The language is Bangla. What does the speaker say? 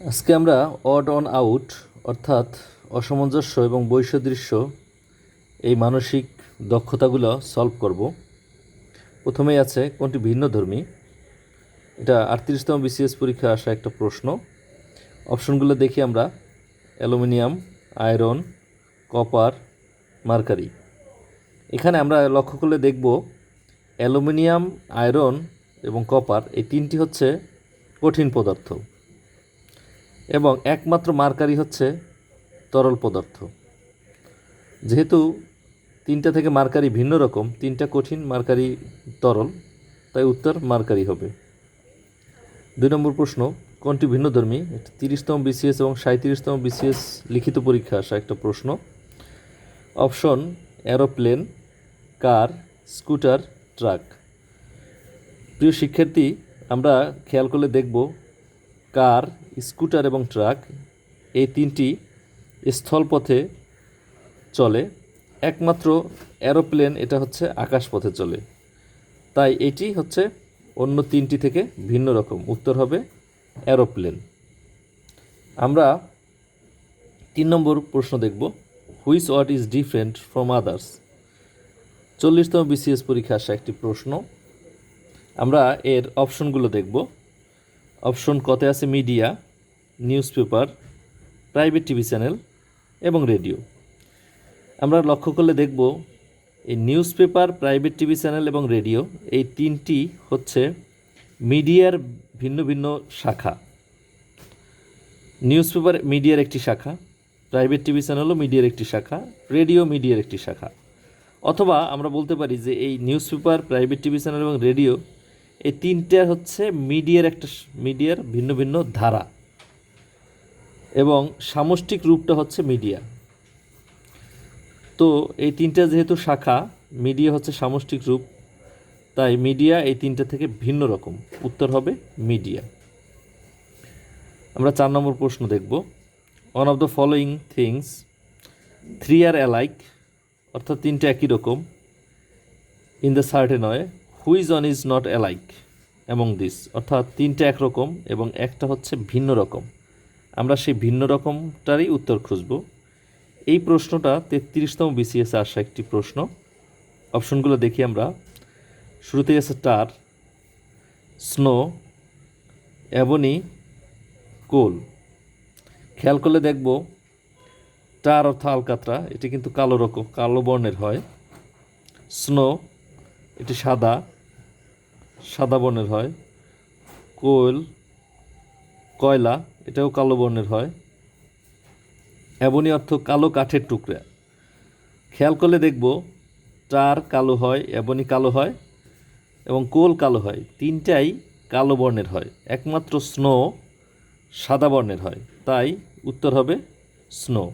আজকে আমরা অড অন আউট অর্থাৎ অসামঞ্জস্য এবং বৈসাদৃশ্য এই মানসিক দক্ষতাগুলো সলভ করব। প্রথমেই আছে কোনটি ভিন্ন ধর্মী? এটা আটত্রিশতম বিসিএস পরীক্ষা আসা একটা প্রশ্ন। অপশনগুলো দেখি আমরা। Aluminium, iron, copper, mercury. এখানে আমরা লক্ষ্য করলে দেখব অ্যালুমিনিয়াম, আয়রন এবং কপার এই তিনটি হচ্ছে কঠিন পদার্থ। এবং একমাত্র মার্কারি হচ্ছে তরল পদার্থ। যেহেতু তিনটা থেকে মার্কারি ভিন্ন রকম, তিনটা কঠিন মার্কারি তরল, তাই উত্তর মার্কারি হবে। দুই নম্বর প্রশ্ন, কোনটি ভিন্নধর্মী এটা তিরিশতম বিসিএস এবং সাঁত্রিশতম বিসিএস লিখিত পরীক্ষা আসা একটা প্রশ্ন। Option aeroplane car, scooter, truck. প্রিয় শিক্ষার্থী, আমরা খেয়াল করলে দেখব কার, স্কুটার এবং ট্রাক এই তিনটি স্থলপথে চলে। একমাত্র অ্যারোপ্লেন এটা হচ্ছে আকাশপথে চলে। তাই এটি হচ্ছে অন্য তিনটি থেকে ভিন্ন রকম। উত্তর হবে অ্যারোপ্লেন আমরা তিন নম্বর প্রশ্ন দেখব, which what is different from others? চল্লিশতম BCS পরীক্ষা আসা একটি প্রশ্ন। আমরা এর অপশনগুলো দেখব। অপশন কতে আছে media newspaper private TV channel এবং রেডিও। আমরা লক্ষ্য করলে দেখব, এই news paper private TV channel এবং রেডিও, এই তিনটি হচ্ছে মিডিয়ার ভিন্ন ভিন্ন শাখা। নিউজ পেপার মিডিয়ার একটি শাখা, প্রাইভেট টিভি চ্যানেলও মিডিয়ার একটি শাখা, রেডিও মিডিয়ার একটি শাখা। অথবা আমরা বলতে পারি যে এই news paper private TV channel এবং রেডিও এই তিনটা হচ্ছে মিডিয়ার একটা মিডিয়ার ভিন্ন ভিন্ন ধারা। এবং সামষ্টিক রূপটা হচ্ছে মিডিয়া। তো এই তিনটা যেহেতু শাখা, মিডিয়া হচ্ছে সামষ্টিক রূপ, তাই মিডিয়া এই তিনটা থেকে ভিন্ন রকম। উত্তর হবে মিডিয়া। আমরা চার নম্বর প্রশ্ন দেখব। One of the following things three are alike অর্থাৎ তিনটা একই রকম in the certain way which one is not alike among this, অর্থাৎ তিনটা একরকম এবং একটা হচ্ছে ভিন্ন রকম। আমরা সেই ভিন্ন রকমটারই উত্তর খুঁজব। এই প্রশ্নটা তেত্রিশতম বিসিএসে আসা একটি প্রশ্ন। অপশনগুলো দেখি আমরা। শুরুতে আছে টার স্নো অ্যাবনি কোল খেয়াল করলে দেখব টার অর্থ আলকাতরা, এটি কিন্তু কালো রকম, কালো বর্ণের হয়। স্নো এটি সাদা। সাদা বর্ণের হয়। কোয়েল, কয়লা, এটাও কালো বর্ণের হয়। অ্যাবনি অর্থ কালো কাঠের টুকরা। খেয়াল করলে দেখব টার কালো হয় অ্যাবনি কালো হয় এবং কোল কালো হয়। তিনটাই কালো বর্ণের হয়, একমাত্র স্নো সাদা বর্ণের হয়। তাই উত্তর হবে স্নো।